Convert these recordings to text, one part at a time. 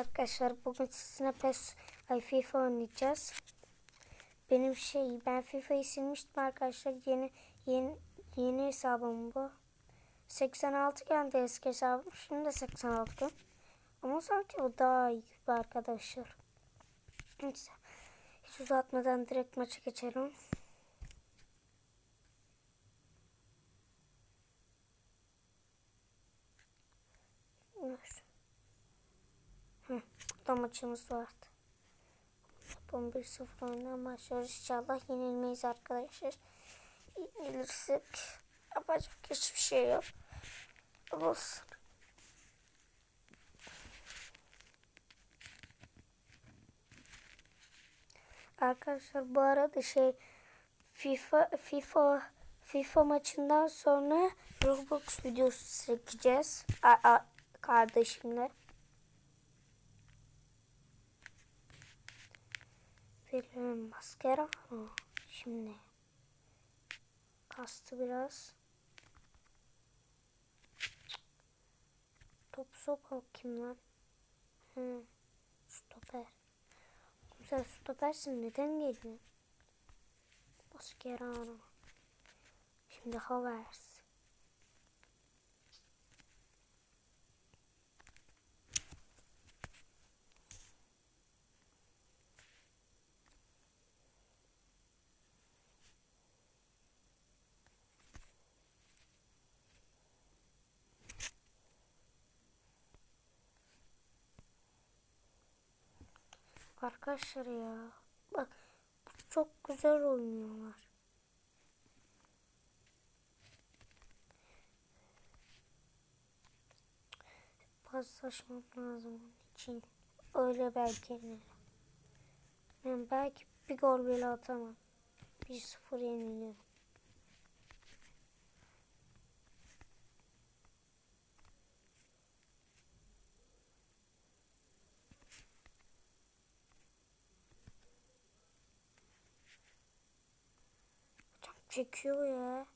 arkadaşlar. Bugün sizinle PES ay FIFA oynayacağız. Benim şey ben FIFA'yı silmiştim arkadaşlar. Yeni yeni yeni hesabım bu. 86 geldi eski hesabım. Şimdi de 86. Ama sanki bu daha iyi gibi arkadaşlar. Neyse. Hiç uzatmadan direkt maça geçelim. Burada maçımız vardı. 11-0 oyundan başlıyoruz. İnşallah yenilmeyiz arkadaşlar. Yenilirsek yapacak hiçbir şey yok. Olsun. Arkadaşlar bu arada şey FIFA FIFA FIFA maçından sonra Roblox videosu çekeceğiz. A, a, kardeşimle. Veriyorum maskara. Ha, Şimdi kastı biraz. Top sokak kim lan? Hı, stoper. Sen stopersin neden geldin? Maskara ara. Şimdi Havers. Arkadaşlar ya. Bak çok güzel oynuyorlar. Paslaşmam lazım onun için. Öyle belki yenirim. Belki bir gol bile atamam. 1-0 yenilirim. Çekiyor ya.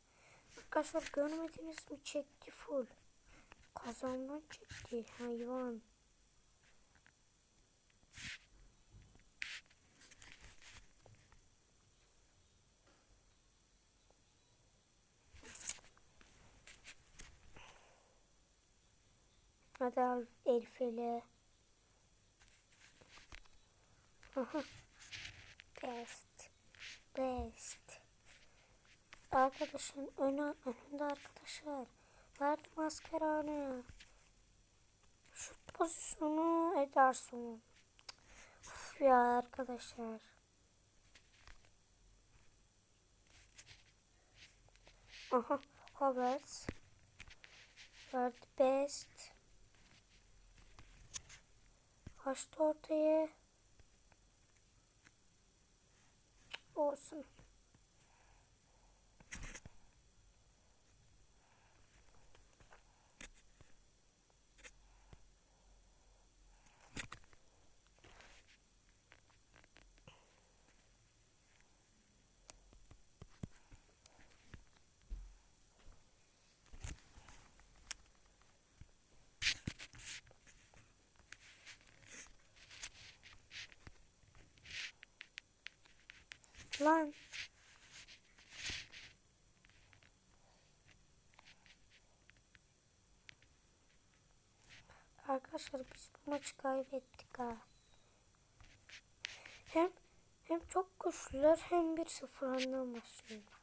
Arkadaşlar görmediniz mi çekti full. Kazandan çekti hayvan. Hadi. Aha. Best. Best. Arkadaşın önü, önünde arkadaşlar. Verdi maskeranı. Şut pozisyonu Ederson. Uf ya arkadaşlar. Aha Havertz. Verdi best. Açtı ortaya. Olsun. Lan. Arkadaşlar biz bu maçı kaybettik ha. Hem hem çok güçlüler hem bir sıfır önden başlıyorlar.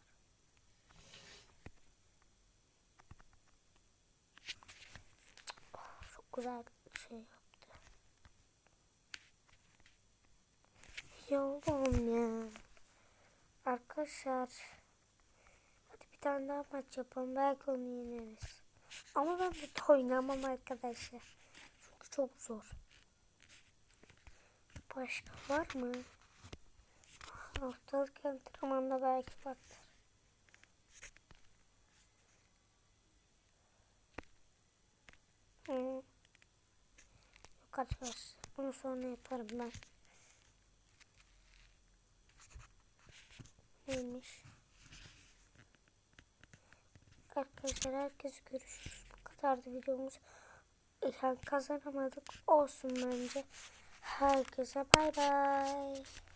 Çok güzel şey yaptı. Ya oğlum ya. Arkadaşlar. Hadi bir tane daha maç yapalım. Belki onu yeneriz. Ama ben bu oynamam arkadaşlar. Çünkü çok zor. Başka var mı? Haftalık antrenmanda belki vardır. Hı. Yok arkadaşlar. Bunu sonra yaparım ben. Neymiş? Arkadaşlar herkes görüşürüz. Bu kadardı videomuz. Yani kazanamadık. Olsun bence. Herkese bay bay.